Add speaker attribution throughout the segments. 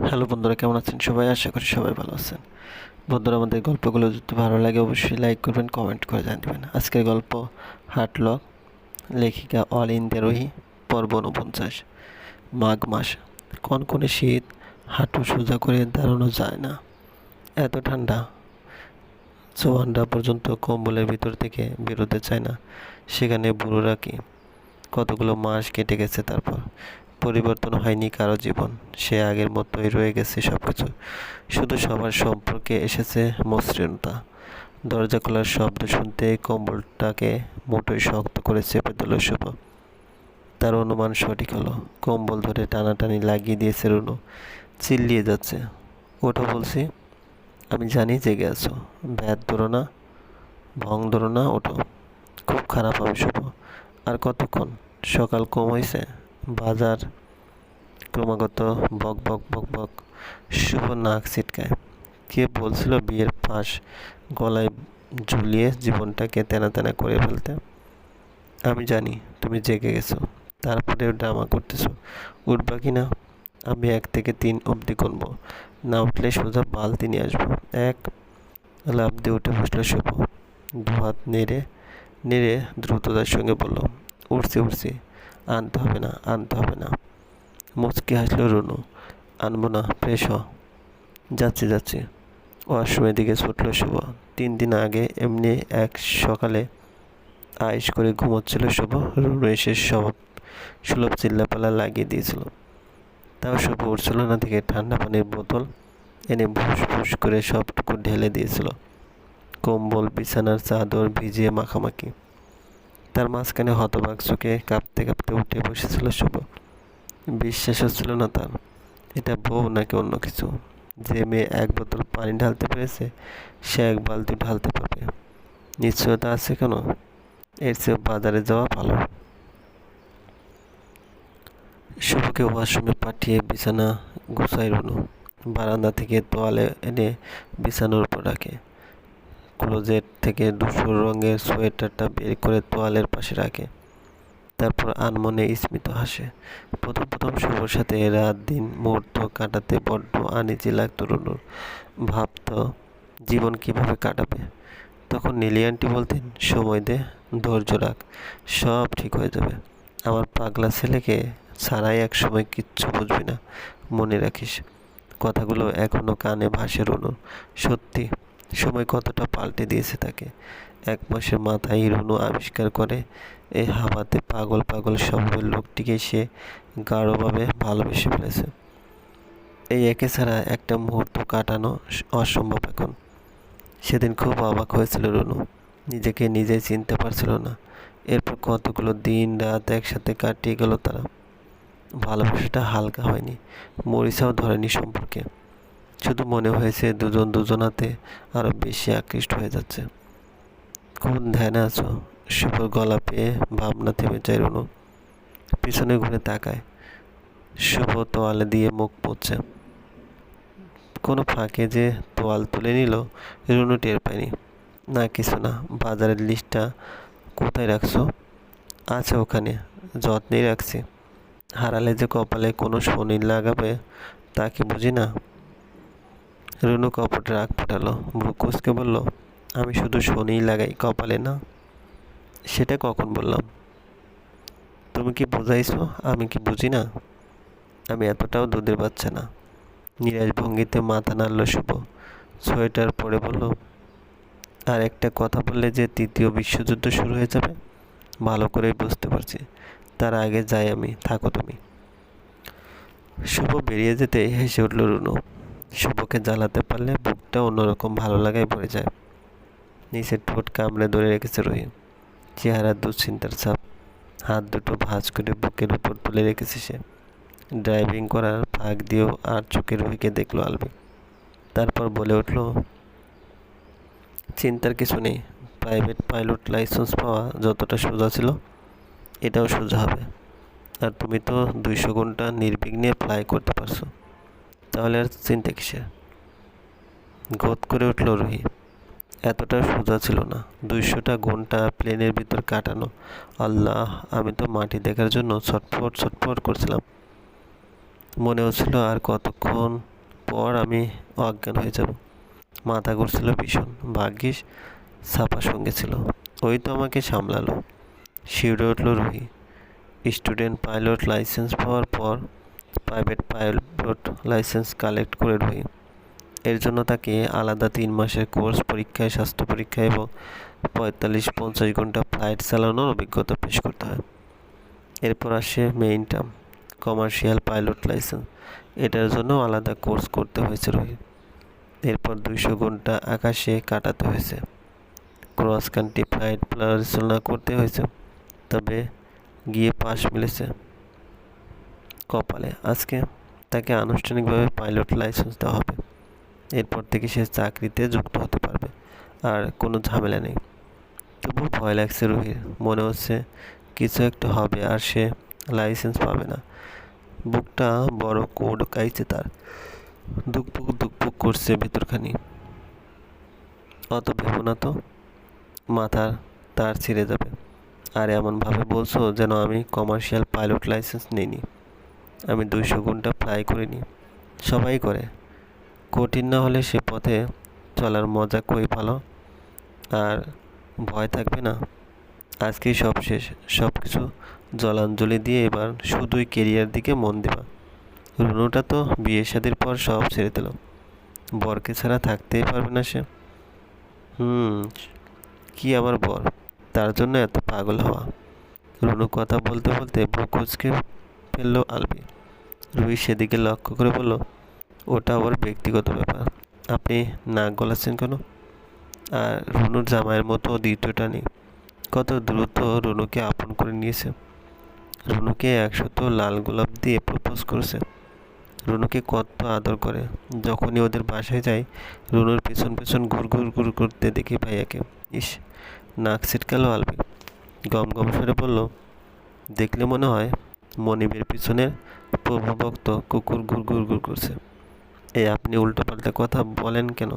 Speaker 1: Hello বন্ধুরা, কেমন আছেন সবাই? আশা করি সবাই ভালো আছেন। বন্ধুরা, আমাদের গল্পগুলো যদি ভালো লাগে, অবশ্যই লাইক করবেন, কমেন্ট করে জানবেন আজকের গল্প হাটলক লেখিকা অল ইন্ডিয়া রোহি পর্ব উনপঞ্চাশ মাঘ মাস। কনকনে শীত, হাঁটু সোজা করে দাঁড়ানো যায় না। এত ঠান্ডা। চৌহানরা পর্যন্ত কম্বলের ভিতর থেকে বেরোতে চায় না। সেখানে বুড়োরা কি? কতগুলো মাস কেটে গেছে তারপর। পরিবর্তন হয়নি কারও জীবন। সে আগের মতোই রয়ে গেছে সব কিছু শুধু সবার সম্পর্কে এসেছে মসৃণতা। দরজা খোলার শব্দ শুনতে কম্বলটাকে মোটোই শক্ত করে চেপে দিল শুভ তার অনুমান সঠিক হলো। কম্বল ধরে টানাটানি লাগিয়ে দিয়েছে রুনু। চিল্লিয়ে যাচ্ছে। ওঠো বলছি, আমি জানি জেগে আছো। ব্যাত ধরো না, ভং ধরো না, ওঠো। খুব খারাপ হবে, শুভ। আর কতক্ষণ? সকাল কম হয়েছে বাজার ক্রমাগত বক বক বক বক, শুভ নাক ছিটকায়। কে বলছিল বিয়ের পাশ গলায় ঝুলিয়ে জীবনটাকে তেনা তেনা করে ফেলতে? আমি জানি, তুমি জেগে গেছো, তারপরেও ড্রামা করতেছো। উঠবা কি না আমি এক থেকে তিন অবধি গুনবো না উঠলে সোজা বালতি নিয়ে আসব। এক লাভ দিয়ে উঠে বসল শুভ। দু হাত নেড়ে নেড়ে দ্রুততার সঙ্গে বলল, উঠছি উঠছি। আনতে হবে না, আনতে হবে না। মুচকি হাসলো রুনু। আনব না, ফ্রেশ হ। যাচ্ছি যাচ্ছি। ওয়াশরুমের দিকে ছুটলো শুভ। তিন দিন আগে এমনি এক সকালে আয়েস করে ঘুমোচ্ছিল শুভ। রুনু এসে সব সুলভ চিল্লাপালা লাগিয়ে দিয়েছিল। তাও শুভ উঠছিল না থেকে ঠান্ডা পানির বোতল এনে ভুস ভুস করে সবটুকু ঢেলে দিয়েছিল। কম্বল, বিছানার চাদর ভিজিয়ে মাখামাখি। তার মাঝখানে হতবাক চোখে কাঁপতে কাঁপতে উঠে বসেছিল শুভ। বিশ্বাস হচ্ছিল না তার। এটা বউ নাকি অন্য কিছু? যে মেয়ে এক বোতল পানি ঢালতে পেরেছে, সে এক বালতি ঢালতে পারবে। নিশ্চয়তা আছে কেন? এর চেয়ে বাজারে যাওয়া ভালো। শুভকে ওয়াশরুমে পাঠিয়ে বিছানা গুছাই রুনু। বারান্দা থেকে তোয়ালে এনে বিছানার উপর রাখে। ক্লোজেট থেকে ধূসর রঙের সোয়েটারটা বের করে তোয়ালের পাশে রাখে। তারপর আনমনে স্মিত হাসে। প্রথম প্রথম শুভর সাথে রাত দিন মুহূর্ত কাটাতে বড্ড আনিজি লাগতো রুনুর। ভাবতো, জীবন কীভাবে কাটাবে? তখন নীলি আন্টি বলতেন, সময় দে, ধৈর্য রাখ, সব ঠিক হয়ে যাবে। আমার পাগলা ছেলেকে ছাড়াই এক সময় কিচ্ছু বুঝবি না, মনে রাখিস। কথাগুলো এখনও কানে ভাসে রুনুর। সত্যি সময় কতটা পাল্টে দিয়েছে তাকে। এক মাসের মাথায় রুনু আবিষ্কার করে এই হাওয়াতে পাগল পাগল স্বভাবের লোকটিকে সে গাঢ়ভাবে ভালোবেসে ফেলেছে। এই একে ছাড়া একটা মুহূর্ত কাটানো অসম্ভব এখন। সেদিন খুব অবাক হয়েছিল রুনু। নিজেকে নিজে চিনতে পারছিল না। এরপর কতগুলো দিন রাত একসাথে কাটিয়ে গেল তারা। ভালোবাসাটা হালকা হয়নি। মরিচাও ধরেনি সম্পর্কে। শুধু মনে হয়েছে দুজন দুজনাতে আরও বেশি আকৃষ্ট হয়ে যাচ্ছে। কোন ধ্যানে আছো? শুভর গলা পেয়ে ভাবনা থেমে যায় রুনু। পিছনে ঘুরে তাকায়। শুভ তোয়ালে দিয়ে মুখ পড়ছে কোনো ফাঁকে যে তোয়াল তুলে নিল, রুনু টের পায়নি। না, কিছু না, বাজারের লিস্টটা কোথায় রাখছো? আছে ওখানে, যত্নেই রাখছি। হারালে যে কপালে কোনো শনি লাগাবে, তা কি বুঝি না? রুনু কপটে রাগ ফোটালো। ব্রুকুসকে বলল, আমি শুধু শনিই লাগাই কপালে না, সেটা কখন বললাম? তুমি কি বোঝাইছো? আমি কি বুঝি না? আমি এতটাও দুধের বাচ্চা না। নিরাজ ভঙ্গিতে মাথা নাড়ল শুভ। সোয়েটার পরে বলল, আর একটা কথা বললে যে তৃতীয় বিশ্বযুদ্ধ শুরু হয়ে যাবে, ভালো করেই বুঝতে পারছি। তার আগে যাই আমি, থাকো তুমি। শুভ বেরিয়ে যেতে হেসে উঠল রুনু। শুভকে জ্বালাতে পারলে বুকটা অন্যরকম ভালো লাগায় ভরে যায়। নিচের ঠোঁট কামড়ে ধরে রেখেছে রহিম। চেহারা দুশ্চিন্তার ছাপ। হাত দুটো ভাঁজ করে বুকের উপর তুলে রেখেছে সে। ড্রাইভিং করার ফাঁক দিয়েও আর চোখে রহিকে দেখল আলবি। তারপর বলে উঠল, চিন্তার কিছু নেই। প্রাইভেট পাইলট লাইসেন্স পাওয়া যতটা সোজা ছিল, এটাও সোজা হবে। আর তুমি তো দুইশো ঘণ্টা নির্বিঘ্নে ফ্লাই করতে পারছ। তাহলে আর চিন্তা কিসের? গোদ করে উঠল রুহি এতটা সোজা ছিল না। দুইশোটা ঘণ্টা প্লেনের ভিতর কাটানো। আল্লাহ, আমি তো মাটি দেখার জন্য ছটফট ছটফট করছিলাম। মনে হচ্ছিল আর কতক্ষণ পর আমি অজ্ঞান হয়ে যাব। মাথা ঘুরছিল ভীষণ। ভাগ্যিস ছাপা সঙ্গে ছিল। ওই তো আমাকে সামলালো। শিউরে উঠল রুহি স্টুডেন্ট পাইলট লাইসেন্স পাওয়ার পর প্রাইভেট পাইলট লাইসেন্স কালেক্ট করে রুহি এর জন্য তাকে আলাদা তিন মাসের কোর্স পরীক্ষায়, স্বাস্থ্য পরীক্ষা এবং পঁয়তাল্লিশ পঞ্চাশ ঘণ্টা ফ্লাইট চালানোর অভিজ্ঞতা পেশ করতে হয়। এরপর আসে main term commercial pilot license এটার জন্য আলাদা কোর্স করতে হয়েছে রোহিত। এরপর দুইশো ঘণ্টা আকাশে কাটাতে হয়েছে। ক্রস কান্ট্রি ফ্লাইট পরিচালনা করতে হয়েছে। তবে গিয়ে পাশ মিলেছে। কপালে। আজকে তাকে আনুষ্ঠানিকভাবে পাইলট লাইসেন্স দেওয়া হবে। এরপর থেকে সে চাকরিতে যুক্ত হতে পারবে। আর কোনো ঝামেলা নেই। তবু ভয় লাগছে রুহির। মনে হচ্ছে কিছু একটা হবে আর সে লাইসেন্স পাবে না। বুকটা বড় কোড কাইছে তার। দুকপুক দুকপুক করছে ভেতরখানি। অত ভেবো না তো। মাথার তার ছিঁড়ে যাবে। আর এমনভাবে বলছো যেন আমি কমার্শিয়াল পাইলট লাইসেন্স নিইনি। আমি দুইশো ঘণ্টা ফ্লাই করিনি। সবাই করে। কঠিন না হলে সে পথে চলার মজা কই ভালো। আর ভয় থাকবে না। আজকেই সব শেষ। সব কিছু জলাঞ্জলি দিয়ে এবার শুধুই কেরিয়ার দিকে মন দেবা রুনুটা তো বিয়ে শাদির পর সব ছেড়ে দিল। বরকে ছাড়া থাকতেই পারবে না সে। হুম, কি আবার বর? তার জন্য এত পাগল হওয়া। রুনু কথা বলতে বলতে বুকুচকে ফেলল আলবি। রুই সেদিকে লক্ষ্য করে বলল, ওটা ওর ব্যক্তিগত ব্যাপার। আপনি নাক গলাচ্ছেন কেন? আর রুনুর জামাইয়ের মতো দ্বিতীয়টা নেই। কত দ্রুত রুনুকে আপন করে নিয়েছে। রুনুকে একশত লাল গোলাপ দিয়ে প্রপোজ করেছে। রুনুকে কত আদর করে। যখনই ওদের বাসায় যায় রুনুর পেছন পেছন ঘুর ঘুর ঘুর করতে দেখি ভাইয়াকে। ইস, নাক ছিটকালো আলবি। গম গম সরে বলল, দেখলে মনে হয় মনিবের পিছনের প্রভুভক্ত কুকুর ঘুর ঘুর ঘুর করছে। এই আপনি উল্টোপাল্টা কথা বলেন কেন?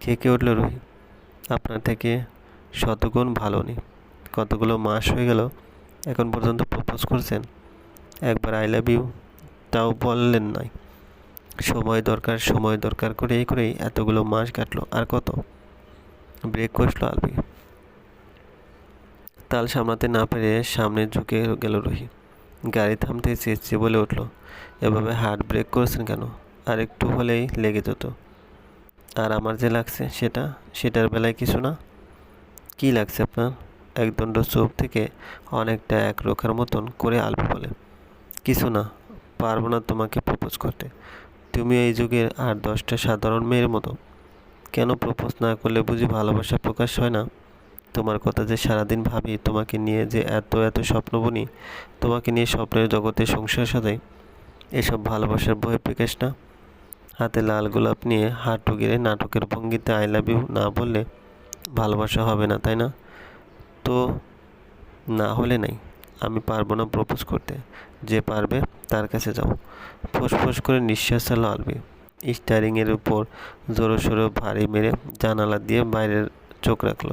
Speaker 1: কে কে উঠল রুহি। আপনার থেকে শতগুণ ভালো নেই কতগুলো মাস হয়ে গেল, এখন পর্যন্ত প্রপোজ করছেন। একবার আই লাভ ইউ তাও বললেন নাই। সময় দরকার সময় দরকার করে এই করেই এতগুলো মাস কাটলো, আর কত? ব্রেক কষলো আলবি তাল সামলাতে না পেরে সামনে ঝুঁকে গেল রুহি। গাড়ি থামতে চেয়েছে বলে উঠল। এভাবে হার্ট ব্রেক করেছেন কেন? আর একটু হলেই লেগে যেত। আর আমার যে লাগছে সেটা? সেটার বেলায় কিছু না? কি লাগছে আপনার? একদণ্ড চোখ থেকে অনেকটা এক রোখার মতন করে আলবি বলে, কিছু না, পারব না তোমাকে প্রপোজ করতে। তুমি এই যুগের আর দশটা সাধারণ মেয়ের মতো। কেন প্রপোজ না করলে বুঝি ভালোবাসা প্রকাশ হয় না? তোমার কথা যে সারাদিন ভাবি, তোমাকে নিয়ে যে এত এত স্বপ্ন বুনি, তোমাকে নিয়ে স্বপ্নের জগতে সংসার সাজাই, এসব ভালোবাসার বই প্রকাশ না। হাতে লাল গোলাপ নিয়ে হাঁটু গেড়ে নাটকের ভঙ্গিতে আই লাভ ইউ না বললে ভালোবাসা হবে না, তাই না? তো না হলে নাই, আমি পারব না প্রপোজ করতে। যে পারবে তার কাছে যাও। ফোঁস করে নিঃশ্বাস চালো আলবি। স্টারিংয়ের উপর জোরো সোরো ভারী মেরে জানালা দিয়ে বাইরের চোখ রাখল।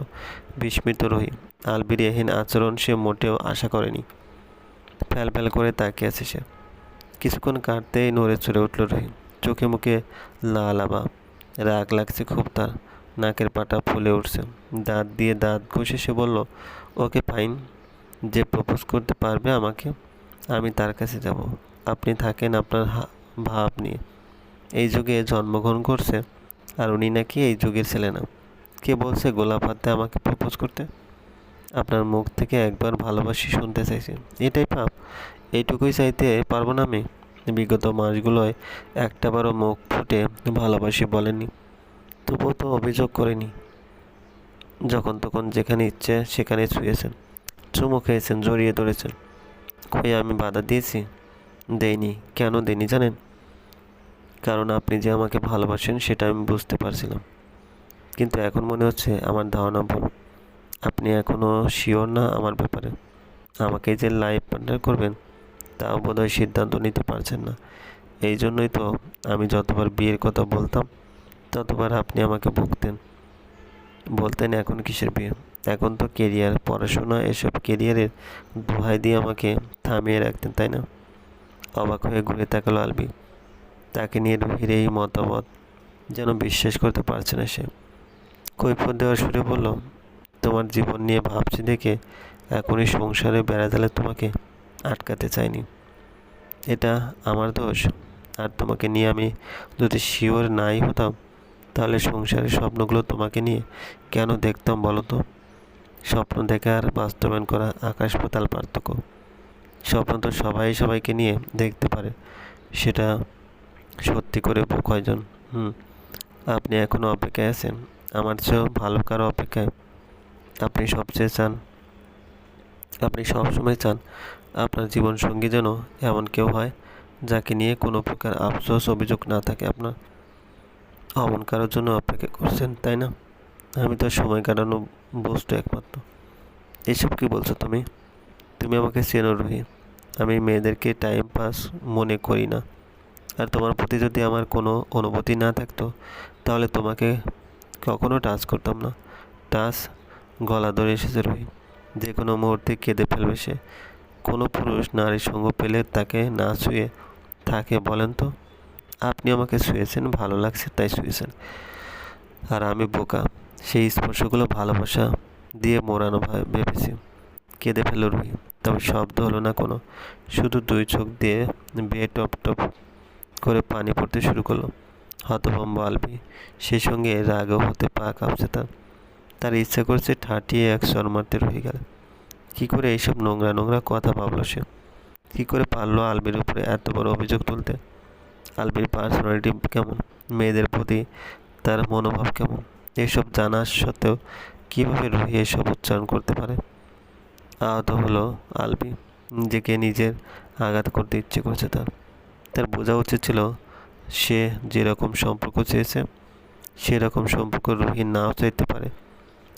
Speaker 1: বিস্মিত রহি। আলবির এহীন আচরণ সে মোটেও আশা করেনি। ফ্যাল ফ্যাল করে তাকিয়ে আছে সে। কিছুক্ষণ কাটতেই নড়ে চড়ে উঠল রহি চোখে মুখে লাল আবা রাগ লাগছে খুব তার। নাকের পাটা ফুলে উঠছে। দাঁত দিয়ে দাঁত ঘষে সে বলল, ওকে ফাইন। যে প্রপোজ করতে পারবে আমাকে, আমি তার কাছে যাব। আপনি থাকেন আপনার ভাব নিয়ে। এই যুগে জন্মগ্রহণ করছে, আর উনি নাকি এই যুগের ছেলে না। কে বলছে গোলাপ হাতে আমাকে প্রপোজ করতে? আপনার মুখ থেকে একবার ভালোবাসি শুনতে চাইছি। এটাই পাপ এইটুকুই চাইতে পারব না আমি। বিগত মাসগুলোয় একটাবারও মুখ ফুটে ভালোবাসি বলেনি। তবুও তো অভিযোগ করেনি। যখন তখন যেখানে ইচ্ছে সেখানে ছুঁয়েছেন। চুমু খেয়েছেন, জড়িয়ে ধরেছেন। কই আমি বাধা দিয়েছি? দেইনি। কেন দেইনি জানেন? কারণ আপনি যে আমাকে ভালোবাসেন সেটা আমি বুঝতে পারছিলাম। কিন্তু এখন মনে হচ্ছে আমার ধারণা ভুল। আপনি এখনও শিওর না আমার ব্যাপারে? আমাকে যে লাইফ পার্টনার করবেন, তাও বোধহয় সিদ্ধান্ত নিতে পারছেন না। এই জন্যই তো আমি যতবার বিয়ের কথা বলতাম, ততবার আপনি আমাকে ভুগতেন বলতেন এখন কিসের বিয়ে? এখন তো কেরিয়ার পড়াশোনা, এসব কেরিয়ারের দোহাই দিয়ে আমাকে থামিয়ে রাখতেন, তাই না? অবাক হয়ে ঘুরে তাকালো আলবি। তাকে নিয়ে রুহির এই মতামত যেন বিশ্বাস করতে পারছে না সে। কৈফত দেওয়ার সুরে বলল, তোমার জীবন নিয়ে ভাবছি দেখে এখনই সংসারে বেড়াজালে তোমাকে আটকাতে চাইনি। এটা আমার দোষ। আর তোমাকে নিয়ে আমি যদি শিওর নাই হতাম, তাহলে সংসারের স্বপ্নগুলো তোমাকে নিয়ে কেন দেখতাম বলো তো? স্বপ্ন দেখা আর বাস্তবায়ন করা আকাশ পাতাল পার্থক্য। স্বপ্ন তো সবাই সবাইকে নিয়ে দেখতে পারে, সেটা সত্যি করে কয়জন হুম, আপনি এখনও অপেক্ষায় আছেন। আমার চেয়েও ভালো কারও অপেক্ষায় আপনি সবচেয়ে চান। আপনি সবসময় চান আপনার জীবনসঙ্গী যেন এমন কেউ হয় যাকে নিয়ে কোনো প্রকার আফসোস, অভিযোগ না থাকে। আপনার অমন কারোর জন্য অপেক্ষা করছেন, তাই না? আমি তো সময় কাটানো বস্তু একমাত্র। এসব কি বলছো তুমি? তুমি আমাকে চেনো রুহি আমি মেয়েদেরকে টাইম পাস মনে করি না। আর তোমার প্রতি যদি আমার কোনো অনুভূতি না থাকতো, তাহলে তোমাকে কখনো টাচ করতাম না। টাচ গলা ধরে এসেছে রুহি যে কোনো মুহূর্তে কেঁদে ফেলবে সে। কোনো পুরুষ নারীর সঙ্গ পেলে তাকে না ছুঁয়ে থাকে বলেন তো? আপনি আমাকে শুয়েছেন ভালো লাগছে তাই শুয়েছেন আর আমি বোকা। সেই স্পর্শগুলো ভালোবাসা দিয়ে মোড়ানো ভেবেছি। কেঁদে ফেল রুহি তবে শব্দ হলো না কোনো। শুধু দুই চোখ দিয়ে বেয়ে টপ টপ করে পানি পড়তে শুরু করল। হতভম্ব আলবি, সেই সঙ্গে রাগও হতে পা কাঁপছে তার। তার ইচ্ছা করছে ঠাটিয়ে এক স্বর মারতে রয়ে গেল। কী করে এইসব নোংরা নোংরা কথা ভাবলো সে? কী করে পারল আলবির উপরে এত বড় অভিযোগ তুলতে? আলবির পার্সোনালিটি কেমন? মেয়েদের প্রতি তার মনোভাব কেমন? এসব জানা সত্ত্বেও কীভাবে রুহি এসব উচ্চারণ করতে পারে? আহত হলো আলবি। নিজেকে নিজের আঘাত করতে ইচ্ছে করছে তার। তার বোঝা উচিত ছিল সে যেরকম সম্পর্ক চেয়েছে, সেরকম সম্পর্ক রুহি নাও চাইতে পারে।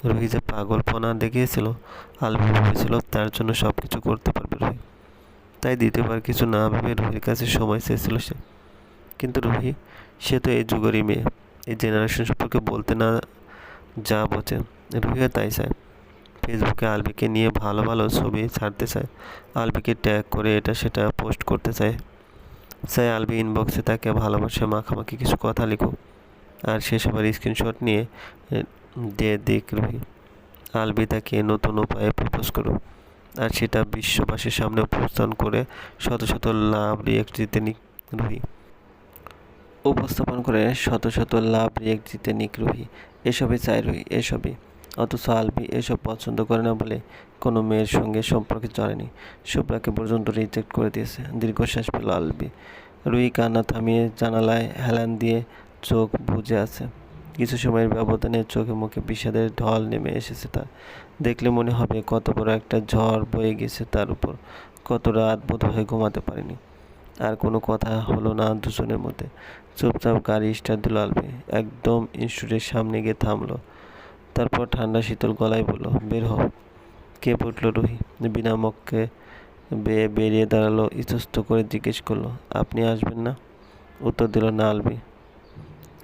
Speaker 1: রুহি যে পাগলপনা দেখিয়েছিল, আলবি ভেবেছিল তার জন্য সব কিছু করতে পারবে রুহি। তাই দ্বিতীয়বার কিছু না ভেবে রুহির কাছে সময় চেয়েছিল সে। কিন্তু রুহি, সে তো এই যুগেরই মেয়ে। এই জেনারেশন সম্পর্কে বলতে না যা বোঝে, রুহিও তাই চায়। ফেসবুকে আলবিকে নিয়ে ভালো ভালো ছবি ছাড়তে চায়। আলবিকে ট্যাগ করে এটা সেটা পোস্ট করতে চায়। চাই আলবি ইনবক্সে তাকে ভালোবাসে, মাখামাখি কিছু কথা লিখুক। আর সেসবের স্ক্রিনশট নিয়ে দিয়ে দিক রুহি। আলবি তাকে নতুন উপায়ে প্রপোজ করুক। আর সেটা বিশ্ববাসীর সামনে উপস্থাপন করে শত শত লাভ রিয়েক্ট জিতে নিক রুহি। উপস্থাপন করে শত শত লাভ রিয়েক্ট জিতে নিক রুহি। এসবই চাই রুহি, এসবই। অথচ আলবি এসব পছন্দ করে না বলে কোনো মেয়ের সঙ্গে সম্পর্কে চড়েনি শুভ্রাকে পর্যন্ত রিজেক্ট করে দিয়েছে দীর্ঘশ্বাস পেল আলবি রুই কান্না থামিয়ে জানালায় হেলান দিয়ে চোখ বুঝে আছে। কিছু সময়ের ব্যবধানে চোখে মুখে বিষাদের ঢল নেমে এসেছে তার। দেখলে মনে হবে কত বড় একটা ঝড় বয়ে গেছে তার উপর। কত রাত বোধ হয়ে ঘুমাতে পারেনি। আর কোনো কথা হলো না দুজনের মধ্যে। চুপচাপ গাড়ি স্টার্ট দিল আলবি একদম ইনস্টিটিউটের সামনে গিয়ে থামলো। তারপর ঠান্ডা শীতল গলায় বলল, বের হও কে পড়ল রুহি। বিনা মক্কে বেয়ে বেরিয়ে দাঁড়াল, ইতস্ত করে জিজ্ঞেস করল, আপনি আসবেন না? উত্তর দিল, না, আলবি।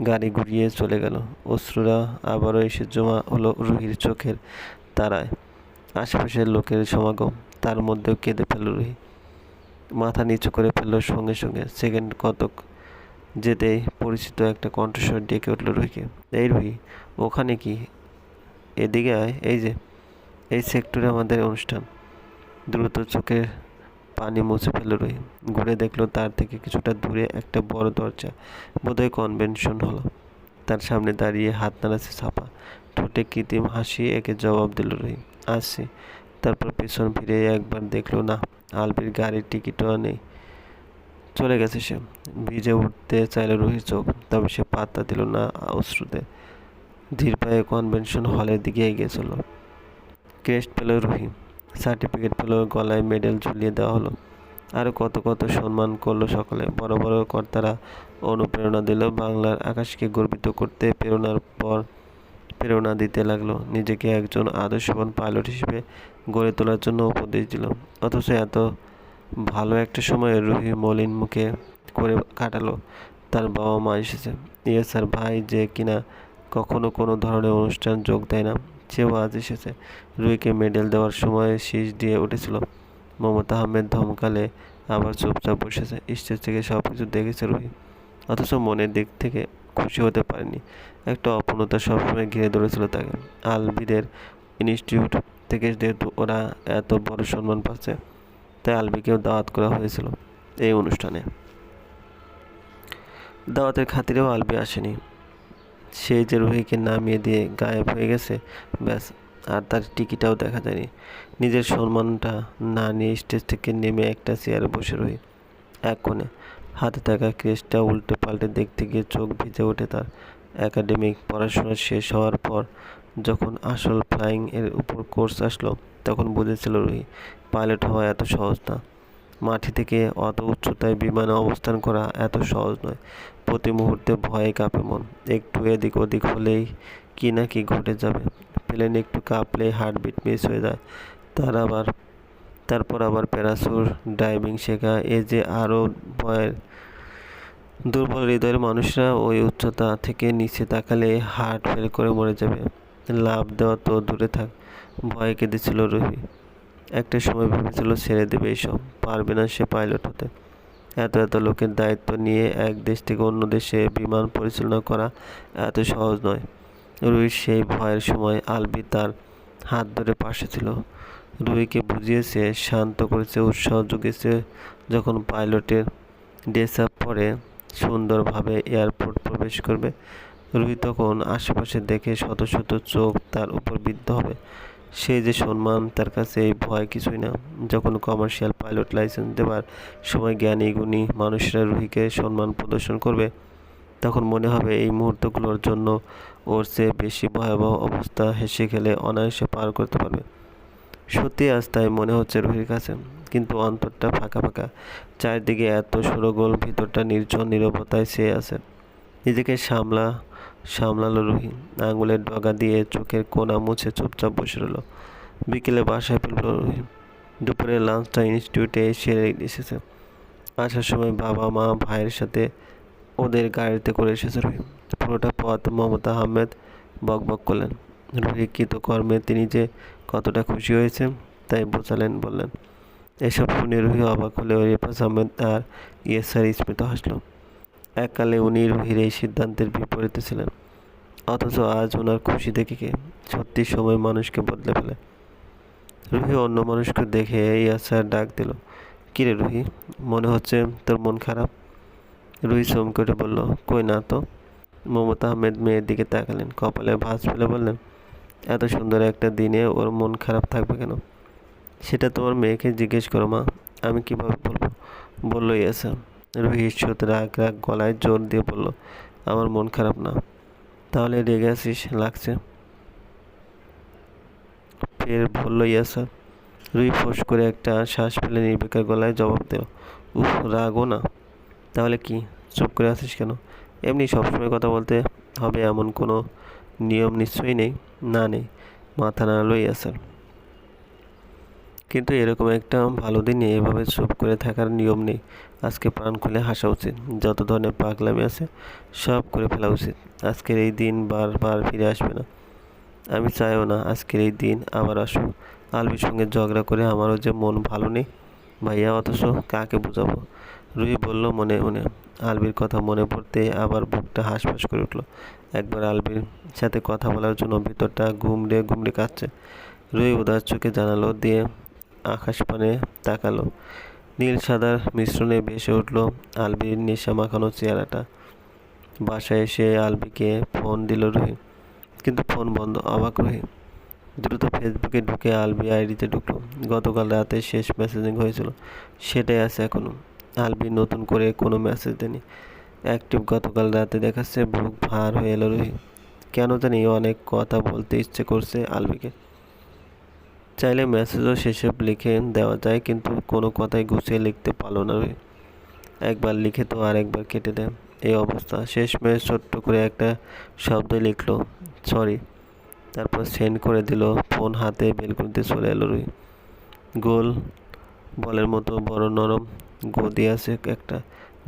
Speaker 1: গাড়ি ঘুরিয়ে চলে গেল। অশ্রুরা আবারও এসে জমা হলো রুহির চোখের তারায়। আশেপাশের লোকের সমাগম, তার মধ্যেও কেঁদে ফেলল রুহি। মাথা নিচু করে ফেলল সঙ্গে সঙ্গে। সেকেন্ড কতক যেতেই পরিচিত একটা কণ্ঠস্বর ডেকে উঠল রুহিকে, এই রুহি, ওখানে কি? এদিকে আয়, এই যে, এই সেক্টরে আমাদের অনুষ্ঠান। দ্রুত চোখে পানি মুছে ফেল রই ঘুরে দেখল তার থেকে কিছুটা দূরে একটা বড় দরজা। বোধহয় কনভেনশন হলো। তার সামনে দাঁড়িয়ে হাত নাড়াচ্ছে ছাপা ঠোঁটে কৃত্রিম হাসি একে জবাব দিল রই আসছি। তারপর পেছন ফিরে একবার দেখল, না, আলবির গাড়ির টিকিটও নেই। চলে গেছে সে। ভিজে উঠতে চাইলো রুহির চোখ, তবে সে পাত্তা দিল না অশ্রুতে। ধীর পায়ে কনভেনশন হলের দিকে এগিয়ে চলল। ক্রেস্ট পেল রুহি সার্টিফিকেট পেল গলায় মেডেল ঝুলিয়ে দেওয়া হলো। আরও কত কত সম্মান করল সকলে। বড় বড় কর্তারা অনুপ্রেরণা দিল। বাংলার আকাশকে গর্বিত করতে প্রেরণার পর প্রেরণা দিতে লাগল। নিজেকে একজন আদর্শবান পাইলট হিসেবে গড়ে তোলার জন্য উপদেশ দিল। অথচ এত ভালো একটা সময় রুহি মলিন মুখে করে কাটালো। তার বাবা মা এসেছে। ইয়ে স্যার, ভাই যে কিনা কখনো কোনো ধরনের অনুষ্ঠান যোগ দেয় না। সেও আজ এসেছে। রুইকে মেডেল দেওয়ার সময় শীষ দিয়ে উঠেছিল। মমতা আহমেদ ধমকালে আবার চুপচাপ বসেছে। স্টেজ থেকে সব কিছু দেখেছে রুহি অথচ মনের দিক থেকে খুশি হতে পারেনি। একটা অপূর্ণতা সবসময় ঘিরে ধরেছিল তাকে। আলবিদের ইনস্টিটিউট থেকে যেহেতু ওরা এত বড় সম্মান পাচ্ছে, তাই আলবিকেও দাওয়াত করা হয়েছিল এই অনুষ্ঠানে। দাওয়াতের খাতিরেও আলবি আসেনি। সে যে রুহিকে নামিয়ে দিয়ে গায়েব হয়ে গেছে, ব্যাস, আর তার টিকিটাও দেখা যায়নি। নিজের সম্মানটা না নিয়ে স্টেজ থেকে নেমে একটা চেয়ারে বসে রহি এক কোণে। হাতে থাকা কেসটা উল্টে পাল্টে দেখতে গিয়ে চোখ ভিজে ওঠে তার। একাডেমিক পড়াশোনা শেষ হওয়ার পর যখন আসল ফ্লাইং এর উপর কোর্স আসলো, তখন বুঝেছিল রুহি পাইলট হওয়া এত সহজ না। মাটি থেকে অত উচ্চতায় বিমানে অবস্থান করা এত সহজ নয়। প্রতি মুহূর্তে ভয়ে কাঁপে মন। একটু এদিক ওদিক হলেই কি না কি ঘটে যাবে। প্লেন একটু কাঁপলেই হার্টবিট মিস হয়ে যায়। তার আবার, তারপর আবার প্যারাসুট ড্রাইভিং শেখা, এ যে আরও ভয়ের, দুর্বল হৃদয়ের মানুষরা ওই উচ্চতা থেকে নিচে তাকালে হার্ট ফেল করে মরে যাবে। লাভ দেওয়া তো দূরে থাক। ভয় কেঁদেছিল রুহি। একটা সময় ভেবেছিল ছেড়ে দেবে এইসব পারবে না সে পাইলট হতে। এত এত লোকের দায়িত্ব নিয়ে এক দেশ থেকে অন্য দেশে বিমান পরিচালনা করা এত সহজ নয়। রুহির সেই ভয়ের সময় আলবি তার হাত ধরে পাশে ছিল। রুহিকে বুঝিয়েছে, শান্ত করেছে, উৎসাহ জুগিয়েছে যখন পাইলটের ড্রেস আপ পরে সুন্দরভাবে এয়ারপোর্ট প্রবেশ করবে, রুহি তখন আশেপাশে দেখে শত শত চোখ তার উপর বিদ্ধ হবে। সেই যে সম্মান, তার কাছে এই ভয় কিছুই না। যখন কমার্শিয়াল পাইলট লাইসেন্স দেওয়ার সময় জ্ঞানী, গুণী মানুষরা রুহিকে সম্মান প্রদর্শন করবে, তখন মনে হবে এই মুহূর্তগুলোর জন্য ওর চেয়ে বেশি ভয়াবহ অবস্থা হেসে খেলে অনায়াসে পার করতে পারবে। সত্যি আজ তাই মনে হচ্ছে রুহির কাছে। কিন্তু অন্তরটা ফাঁকা ফাঁকা। চারদিকে এত সরগোল, ভিতরটা নির্জন, নিরবতায় সে আছে। নিজেকে সামলা সামলালো রুহি আঙুলের ডগা দিয়ে চোখের কোনা মুছে চুপচাপ বসে রইল। বিকেলে বাসায় ফিরল রুহি দুপুরে লাঞ্চটা ইনস্টিটিউটে সেরে এসেছে। আসার সময় বাবা, মা, ভাইয়ের সাথে ওদের গাড়িতে করে এসেছে রুহি পুরোটা পথ মমতা আহমেদ বক বক করলেন। রুহি কৃতকর্মে তিনি যে কতটা খুশি হয়েছে তাই বোঝালেন, বললেন, এসব শুনে রুহি অবাক হলে রেফাজ আহমেদ আর ইয়েসার স্মিত হাসলো। এককালে উনি রুহির এই সিদ্ধান্তের বিপরীতে ছিলেন। অথচ আজ ওনার খুশি দেখে কে? সত্যি সময় মানুষকে বদলে ফেলে। রুহি অন্য মানুষকে দেখে এই ডাক দিল, কিরে রুহি, মনে হচ্ছে তোর মন খারাপ? রুহি চমকে উঠে বলল, কই না তো? মমতা আহমেদ মেয়ের দিকে তাকালেন, কপালে ভাঁজ ফেলে বললেন, এত সুন্দর একটা দিনে ওর মন খারাপ থাকবে কেন? সেটা তোমার মেয়েকে জিজ্ঞেস করো মা, আমি কীভাবে বলব? বলল ইয়েসা। রুহি ঈশ্বর রাগ রাগ গলায় জোর দিয়ে বলল, আমার মন খারাপ না। তাহলে রেগে আসিস লাগছে? ফের বলল ইয়া স্যার রুই ফোঁস করে একটা শ্বাস ফেলে নির্বিকার গলায় জবাব দিল, উফ, রাগও না। তাহলে কি? চুপ করে আছিস কেন? এমনি সবসময় কথা বলতে হবে এমন কোনো নিয়ম নিশ্চয়ই নেই, না নেই। মাথা নাড়ালো ইয়াসার। কিন্তু এরকম একটা ভালো দিনে এভাবে চুপ করে থাকার নিয়ম নেই। আজকে প্রাণ খুলে হাসা উচিত। যত ধরনের পাগলামি আছে, সব করে ফেলা উচিত। আজকের এই দিন বারবার ফিরে আসবে না। আমি চাইও না আজকের এই দিন আবার আসুক। আলবির সঙ্গে ঝগড়া করে আমারও যে মন ভালো নেই। ভাইয়া, অথচ কাকে বোঝাবো? রুহি বলল মনে মনে। আলবির কথা মনে পড়তে আবার বুকটা হাঁসফাঁস করে উঠল। একবার আলবির সাথে কথা বলার জন্য ভিতরটা ঘুমড়ে ঘুমড়ে কাঁদছে রুহি উদাস চোখে জানালো দিয়ে আকাশ পানে তাকালো। নীল সাদার মিশ্রণে ভেসে উঠল আলবির নেশা মাখানো চেহারাটা। বাসায় এসে আলবিকে ফোন দিল রুহি কিন্তু ফোন বন্ধ, অবাক রুহি দ্রুত ফেসবুকে ঢুকে আলবি আইডিতে ঢুকলো। গতকাল রাতে শেষ মেসেজিং হয়েছিল, সেটাই আছে এখনও। আলবি নতুন করে কোনো মেসেজ দেনি অ্যাক্টিভ গতকাল রাতে দেখাচ্ছে, বুক ভার হয়ে এলো রুহি কেন জানি অনেক কথা বলতে ইচ্ছে করছে আলবিকে। চাইলে মেসেজও সেসব লিখে দেওয়া যায়, কিন্তু কোনো কথাই গুছিয়ে লিখতে পারল না। একবার লিখে তো আর একবার কেটে দেয়। এই অবস্থা। শেষ মেয়ে ছোট্ট করে একটা শব্দ লিখলো সরি তারপর সেন্ড করে দিল, ফোন হাতে বেলকুনিতে চলে এলো রুই। গোল বলের মতো বড় নরম গদি আছে একটা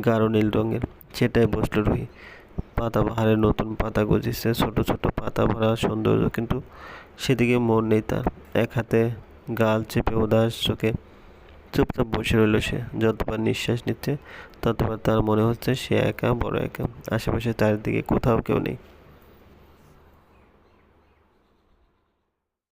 Speaker 1: গাঢ় নীল রঙের। সেটাই বসল রুই। পাতা বাহারে নতুন পাতা গজিছে ছোট ছোট পাতা ভরা সৌন্দর্য কিন্তু সেদিকে মন নেই তার। এক হাতে গাল চেপে উদাস চোখে চুপচাপ বসে রইল সে। যতবার নিঃশ্বাস নিচ্ছে, ততবার তার মনে হচ্ছে সে একা, বড় একা। আশেপাশে চারিদিকে কোথাও কেউ নেই।